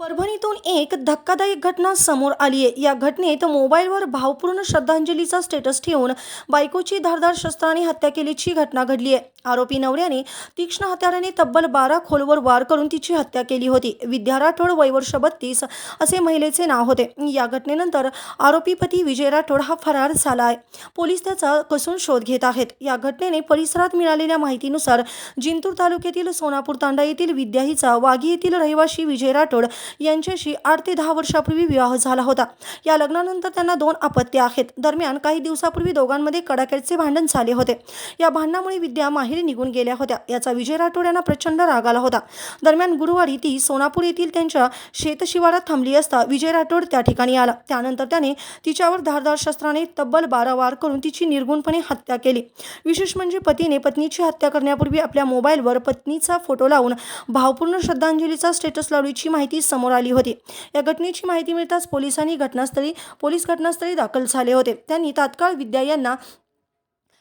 परभणीतून एक धक्कादायक घटना समोर आली आहे या घटनेत मोबाईलवर भावपूर्ण श्रद्धांजलीचा स्टेटस ठेवून बायकोची धारदार शस्त्राने हत्या केल्याची घटना घडली आहे आरोपी नवऱ्याने तीक्ष्ण हत्याराने तब्बल बारा खोलवर वार करून तिची हत्या केली होती. विद्या राठोड वयवर्ष बत्तीस असे महिलेचे नाव होते. या घटनेनंतर आरोपी पती विजय राठोड हा फरार झाला आहे. पोलीस त्याचा कसून शोध घेत आहेत. या घटनेने परिसरात मिळालेल्या माहितीनुसार जिंतूर तालुक्यातील सोनापूर तांडा येथील विद्या हिचा वाघी येथील रहिवाशी विजय राठोड यांच्याशी आठ ते दहा वर्षापूर्वी विवाह झाला होता. या लग्नानंतर त्यांना दोन अपत्य आहेत. दरम्यान काही दिवसापूर्वी दोघांमध्ये कडाक्याचे भांडण झाले होते. या भांडणामुळे विद्या माहेरी निघून गेल्या होत्या. याचा विजय राठोड यांना प्रचंड राग आला होता. दरम्यान गुरुवारी ती सोनापूर येथील त्यांच्या शेतशिवारात थांबली असता विजय राठोड त्या ठिकाणी आला. त्यानंतर त्याने तिच्यावर धारदार शस्त्राने तब्बल बारा वार करून तिची निर्गुणपणे हत्या केली. विशेष म्हणजे पतीने पत्नीची हत्या करण्यापूर्वी आपल्या मोबाईलवर पत्नीचा फोटो लावून भावपूर्ण श्रद्धांजलीचा स्टेटस लावल्याची माहिती समोर आली होती. या घटनेची माहिती मिळताच पोलिसांनी घटनास्थळी पोलीस घटनास्थळी दाखल झाले होते. त्यांनी तात्काळ विद्या यांना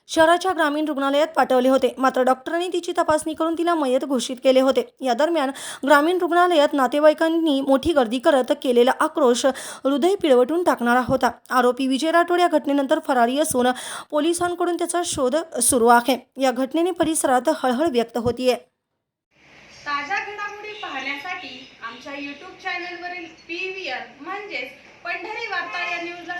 शहराच्या ग्रामीण रुग्णालयात पाठवले होते. मात्र डॉक्टरांनी तिची तपासणी करून तिला मयत घोषित केले होते. या दरम्यान ग्रामीण रुग्णालयात नातेवाईकांनी मोठी गर्दी करत केलेला आक्रोश हृदय पिळवटून टाकणारा होता. आरोपी विजय राठोड या घटनेनंतर फरारी असून पोलिसांकडून त्याचा शोध सुरू आहे. या घटनेने परिसरात हळहळ व्यक्त होतीये. ताज्या घडामोडी पाहण्यासाठी आमच्या यूट्यूब चॅनलवरील पी व्ही आर म्हणजेच पंढरी वार्ता या न्यूजला